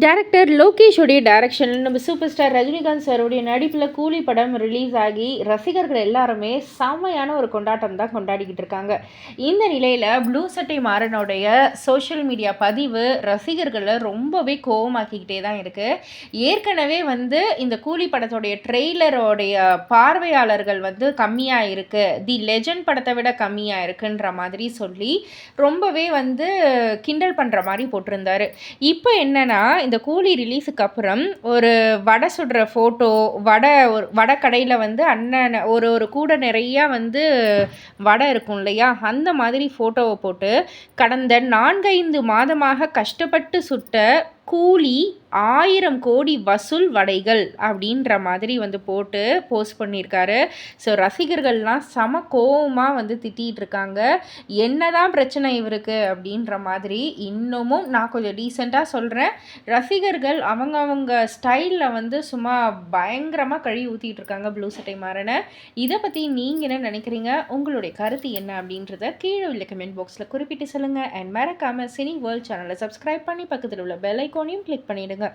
Director லோகேஷோடைய டைரக்ஷனில் நம்ம super star Rajinikanth சாரோடைய நடிப்பில் கூலி படம் ரிலீஸ் ஆகி ரசிகர்கள் எல்லாருமே செம்மையான ஒரு கொண்டாட்டம் தான் கொண்டாடிக்கிட்டு இருக்காங்க. இந்த நிலையில் ப்ளூ சட்டை மாறனுடைய சோஷியல் மீடியா பதிவு ரசிகர்களை ரொம்பவே கோவமாக்கிக்கிட்டே தான் இருக்குது ஏற்கனவே வந்து இந்த கூலி படத்தோடைய ட்ரெய்லரோடைய பார்வையாளர்கள் வந்து கம்மியாக இருக்குது தி லெஜண்ட் படத்தை விட கம்மியாக இருக்குன்ற மாதிரி சொல்லி ரொம்பவே வந்து கிண்டல் பண்ணுற மாதிரி போட்டிருந்தாரு. இப்போ என்னென்னா இந்த கூலி ரிலீஸுக்கு அப்புறம் ஒரு வடை சுடுற ஃபோட்டோ வடை ஒரு வடை கடையில் வந்து அண்ணன் ஒரு ஒரு கூடை நிறையா வந்து வடை இருக்கும் இல்லையா? அந்த மாதிரி ஃபோட்டோவை போட்டு கடந்த நான்கைந்து மாதமாக கஷ்டப்பட்டு சுட்ட கூலி ஆயிரம் கோடி வசூல் வடைகள் அப்படின்ற மாதிரி வந்து போட்டு போஸ்ட் பண்ணியிருக்காரு. ஸோ ரசிகர்கள்லாம் செம கோபமாக வந்து திட்டிகிட்டு இருக்காங்க. என்னதான் பிரச்சனை இவருக்கு அப்படின்ற மாதிரி இன்னமும் நான் கொஞ்சம் டீசெண்டாக சொல்கிறேன் ரசிகர்கள் அவங்க அவங்க ஸ்டைலில் வந்து சும்மா பயங்கரமாக கழுவி ஊற்றிட்டு இருக்காங்க ப்ளூ சட்டை மாறனை இதை பற்றி நீங்கள் என்ன நினைக்கிறீங்க? உங்களுடைய கருத்து என்ன அப்படின்றத கீழே உள்ள கமெண்ட் பாக்ஸில் குறிப்பிட்டு சொல்லுங்கள் அண்ட் மறக்காமல் சினி வேர்ல்ட் சேனலை சப்ஸ்கிரைப் பண்ணி பக்கத்தில் உள்ள பெல்லை ஐக்கானையும் கிளிக் பண்ணிவிடுங்க